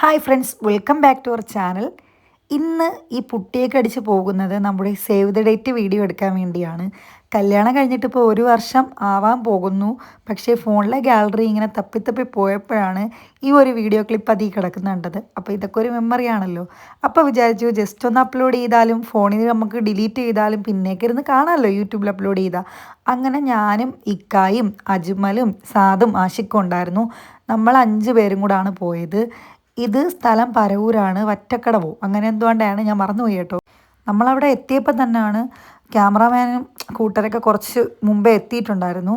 Hi friends welcome back to our channel ഇന്ന് ഈ പുട്ടിയൊക്കെ അടിച്ച് പോകുന്നത് നമ്മുടെ സേവ് ദ ഡേറ്റ് വീഡിയോ എടുക്കാൻ വേണ്ടിയാണ്. കല്യാണം കഴിഞ്ഞിട്ട് ഇപ്പോൾ ഒരു വർഷം ആവാൻ പോകുന്നു. പക്ഷേ ഫോണിലെ ഗാലറി ഇങ്ങനെ തപ്പിത്തപ്പി പോയപ്പോഴാണ് ഈ ഒരു വീഡിയോ ക്ലിപ്പ് അതിൽ കിടക്കുന്നുണ്ടത്. അപ്പോൾ ഇതൊക്കെ ഒരു മെമ്മറി ആണല്ലോ. അപ്പോൾ വിചാരിച്ചു ജസ്റ്റ് ഒന്ന് അപ്ലോഡ് ചെയ്താലും ഫോണിൽ നമുക്ക് ഡിലീറ്റ് ചെയ്താലും പിന്നേക്ക് ഇരുന്ന് കാണാമല്ലോ യൂട്യൂബിൽ അപ്ലോഡ് ചെയ്താൽ അങ്ങനെ ഞാനും ഇക്കായും അജ്മലും സാദും ആഷിക്കും ഉണ്ടായിരുന്നു. നമ്മൾ അഞ്ച് പേരും കൂടാണ് പോയത്. ഇത് സ്ഥലം പരവൂരാണ് വറ്റക്കടവോ. അങ്ങനെ എന്തുകൊണ്ടാണ് ഞാൻ മറന്നുപോയി കേട്ടോ. നമ്മളവിടെ എത്തിയപ്പോൾ തന്നെയാണ് ക്യാമറമാനും കൂട്ടരൊക്കെ കുറച്ച് മുമ്പേ എത്തിയിട്ടുണ്ടായിരുന്നു.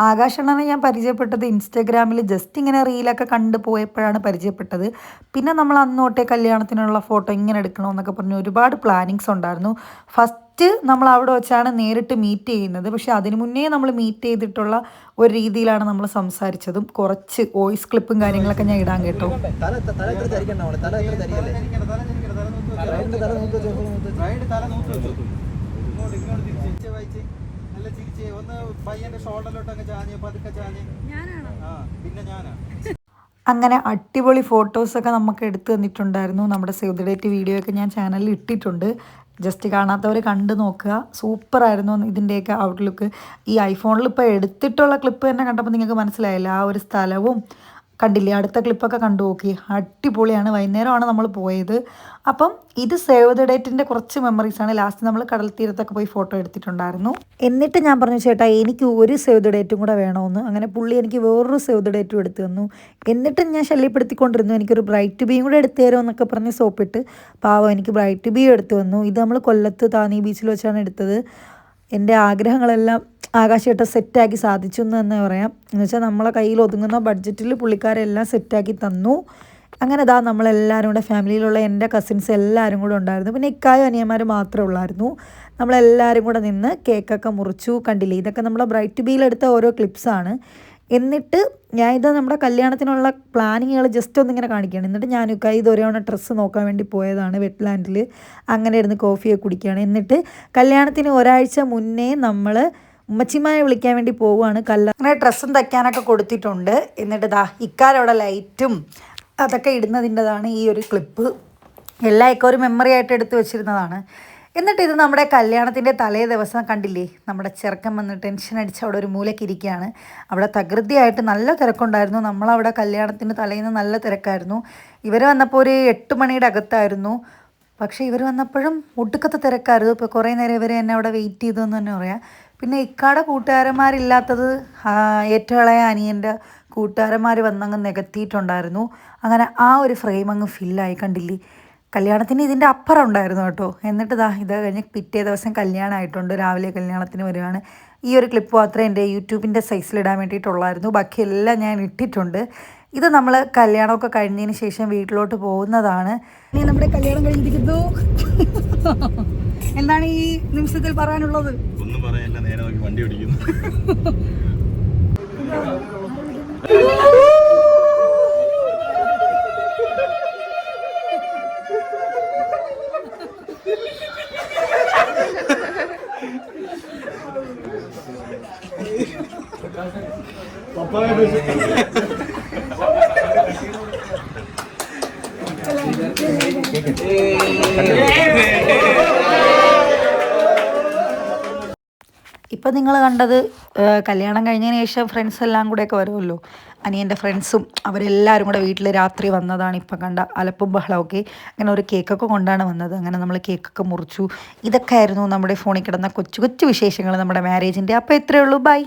ആകാശണ്ണനെ ഞാൻ പരിചയപ്പെട്ടത് ഇൻസ്റ്റാഗ്രാമിൽ ജസ്റ്റ് ഇങ്ങനെ റീലൊക്കെ കണ്ടു പോയപ്പോഴാണ് പരിചയപ്പെട്ടത്. പിന്നെ നമ്മൾ അന്നോട്ടേ കല്യാണത്തിനുള്ള ഫോട്ടോ ഇങ്ങനെ എടുക്കണമെന്നൊക്കെ പറഞ്ഞ് ഒരുപാട് പ്ലാനിങ്സ് ഉണ്ടായിരുന്നു. ഫസ്റ്റ് നമ്മൾ അവിടെ വെച്ചാണ് നേരിട്ട് മീറ്റ് ചെയ്യുന്നത്. പക്ഷെ അതിനു മുന്നേ നമ്മൾ മീറ്റ് ചെയ്തിട്ടുള്ള ഒരു രീതിയിലാണ് നമ്മൾ സംസാരിച്ചതും. കുറച്ച് വോയിസ് ക്ലിപ്പും കാര്യങ്ങളൊക്കെ ഞാൻ ഇടാൻ കേട്ടോ. നല്ല ചിരിച്ച് ഒന്ന് പയ്യന്റെ ഷോൾഡറിലോട്ട് അങ്ങ് ചാഞ്ഞ് പതുക്കെ ചാഞ്ഞ് ആ പിന്നെ ഞാനാ. അങ്ങനെ അടിപൊളി ഫോട്ടോസൊക്കെ നമുക്ക് എടുത്തു തന്നിട്ടുണ്ടായിരുന്നു. നമ്മുടെ സേവ് ദ ഡേറ്റ് വീഡിയോ ഒക്കെ ഞാൻ ചാനലിൽ ഇട്ടിട്ടുണ്ട്. ജസ്റ്റ് കാണാത്തവർ കണ്ടു നോക്കുക. സൂപ്പറായിരുന്നു ഇതിന്റെയൊക്കെ ഔട്ട്ലുക്ക് ഈ ഐഫോണിൽ ഇപ്പോൾ എടുത്തിട്ടുള്ള ക്ലിപ്പ് തന്നെ കണ്ടപ്പോൾ നിങ്ങൾക്ക് മനസ്സിലായില്ല? ആ ഒരു സ്ഥലവും കണ്ടില്ലേ? അടുത്ത ക്ലിപ്പൊക്കെ കണ്ടു നോക്കി. അടിപൊളിയാണ്. വൈകുന്നേരമാണ് നമ്മൾ പോയത്. അപ്പം ഇത് സേവ് ദ ഡേറ്റിന്റെ കുറച്ച് മെമ്മറീസാണ് ലാസ്റ്റ് നമ്മൾ കടൽ തീരത്തൊക്കെ പോയി ഫോട്ടോ എടുത്തിട്ടുണ്ടായിരുന്നു. എന്നിട്ട് ഞാൻ പറഞ്ഞു ചേട്ടാ എനിക്ക് ഒരു സേവ് ദ ഡേറ്റും കൂടെ വേണമെന്ന് അങ്ങനെ പുള്ളി എനിക്ക് വേറൊരു സേവ് ദ ഡേറ്റും എടുത്തു തന്നു. എന്നിട്ടും ഞാൻ ശല്യപ്പെടുത്തിക്കൊണ്ടിരുന്നു. എനിക്കൊരു ബ്രൈറ്റ് ബീയും കൂടെ എടുത്തു തരുമോ എന്നൊക്കെ പറഞ്ഞ് സോപ്പിട്ട്. പാവം എനിക്ക് ബ്രൈറ്റ് ബീ എടുത്തു തന്നു. ഇത് നമ്മൾ കൊല്ലത്ത് താനി ബീച്ചിൽ വെച്ചാണ് എടുത്തത്. എന്റെ ആഗ്രഹങ്ങളെല്ലാം ആകാശേട്ട സെറ്റാക്കി സാധിച്ചു എന്ന് തന്നെ പറയാം. എന്നുവെച്ചാൽ നമ്മളെ കയ്യിൽ ഒതുങ്ങുന്ന ബഡ്ജറ്റിൽ പുള്ളിക്കാരെല്ലാം സെറ്റാക്കി തന്നു. അങ്ങനെ ഇതാ നമ്മളെല്ലാവരും കൂടെ ഫാമിലിയിലുള്ള എന്റെ കസിൻസ് എല്ലാവരും കൂടെ ഉണ്ടായിരുന്നു. പിന്നെ ഇക്കായും അനിയന്മാർ മാത്രമേ ഉള്ളായിരുന്നു. നമ്മളെല്ലാവരും കൂടെ നിന്ന് കേക്കൊക്കെ മുറിച്ചു. കണ്ടില്ലേ? ഇതൊക്കെ നമ്മുടെ ബ്രൈറ്റ് ബീലെടുത്ത ഓരോ ക്ലിപ്സാണ് എന്നിട്ട് ഞാൻ ഇത് നമ്മുടെ കല്യാണത്തിനുള്ള പ്ലാനിങ്ങുകൾ ജസ്റ്റ് ഒന്നിങ്ങനെ കാണിക്കുകയാണ്. എന്നിട്ട് ഞാൻ ഇത് ഇതൊരെയാണ് ഡ്രസ്സ് നോക്കാൻ വേണ്ടി പോയതാണ് വെറ്റ്ലാൻഡിൽ അങ്ങനെ ഇരുന്ന് കോഫിയൊക്കെ കുടിക്കുകയാണ്. എന്നിട്ട് കല്യാണത്തിന് ഒരാഴ്ച മുന്നേ നമ്മൾ ഉമ്മച്ചിമാരെ വിളിക്കാൻ വേണ്ടി പോവുകയാണ്. കല്ല അങ്ങനെ ഡ്രസ്സും തയ്ക്കാനൊക്കെ കൊടുത്തിട്ടുണ്ട്. എന്നിട്ട് ദാ ഇക്കാരവിടെ ലൈറ്റും അതൊക്കെ ഇടുന്നതിന്റെതാണ് ഈ ഒരു ക്ലിപ്പ്. എല്ലാം ഒക്കെ ഒരു മെമ്മറി ആയിട്ട് എടുത്തു വെച്ചിരുന്നതാണ്. എന്നിട്ട് ഇത് നമ്മുടെ കല്യാണത്തിന്റെ തലേ ദിവസം കണ്ടില്ലേ? നമ്മുടെ ചെറുക്കൻ വന്ന് ടെൻഷൻ അടിച്ച് അവിടെ ഒരു മൂലയ്ക്ക് ഇരിക്കുകയാണ്. അവിടെ തകൃതിയായിട്ട് നല്ല തിരക്കുണ്ടായിരുന്നു. നമ്മളവിടെ കല്യാണത്തിന്റെ തലേന്ന് നല്ല തിരക്കായിരുന്നു. ഇവർ വന്നപ്പോൾ ഒരു എട്ട് മണിയുടെ അകത്തായിരുന്നു. പക്ഷേ ഇവർ വന്നപ്പോഴും ഒടുക്കത്തെ തിരക്കായിരുന്നു. ഇപ്പോൾ കുറേ നേരം ഇവർ എന്നെ അവിടെ വെയിറ്റ് ചെയ്തു എന്ന് തന്നെ പറയാം. പിന്നെ ഇക്കാടെ കൂട്ടുകാരന്മാരില്ലാത്തത് ഇളയ അനിയന്റെ കൂട്ടുകാരന്മാർ വന്നങ്ങ് നികത്തിയിട്ടുണ്ടായിരുന്നു. അങ്ങനെ ആ ഒരു ഫ്രെയിം അങ്ങ് ഫില്ലായി കണ്ടില്ലേ? കല്യാണത്തിന് ഇതിന്റെ അപ്പുറം ഉണ്ടായിരുന്നു കേട്ടോ. എന്നിട്ട് ദാ ഇത് കഴിഞ്ഞ് പിറ്റേ ദിവസം കല്യാണമായിട്ടുണ്ട്. രാവിലെ കല്യാണത്തിന് വരുവാണ് ഈ ഒരു ക്ലിപ്പ് മാത്രമേ എന്റെ യൂട്യൂബിന്റെ സൈസിലിടാൻ വേണ്ടിയിട്ടുള്ളായിരുന്നു. ബാക്കിയെല്ലാം ഞാൻ ഇട്ടിട്ടുണ്ട്. ഇത് നമ്മൾ കല്യാണമൊക്കെ കഴിഞ്ഞതിന് ശേഷം വീട്ടിലോട്ട് പോകുന്നതാണ്. ഇനി നമ്മുടെ കല്യാണം കഴിഞ്ഞിരിക്കുന്നു. എന്താണ് ഈ നിമിഷത്തിൽ പറയാനുള്ളത്? ഒന്നും പറയാനില്ല നേരെ നോക്കി വണ്ടി ഓടിക്കുന്നു. ഇപ്പം നിങ്ങൾ കണ്ടത് കല്യാണം കഴിഞ്ഞതിന് ശേഷം ഫ്രണ്ട്സ് എല്ലാം കൂടെയൊക്കെ വരുമല്ലോ. അനിയന്റെ ഫ്രണ്ട്സും അവരെല്ലാവരും കൂടെ വീട്ടിൽ രാത്രി വന്നതാണ് ഇപ്പം കണ്ട അലപ്പും ബഹളമൊക്കെ അങ്ങനെ ഒരു കേക്കൊക്കെ കൊണ്ടാണ് വന്നത്. അങ്ങനെ നമ്മൾ കേക്കൊക്കെ മുറിച്ചു. ഇതൊക്കെ ആയിരുന്നു നമ്മുടെ ഫോണിൽ കിടന്ന കൊച്ചു കൊച്ചു വിശേഷങ്ങൾ നമ്മുടെ മാരേജിന്റെ അപ്പോൾ ഇത്രയേ ഉള്ളൂ. ബൈ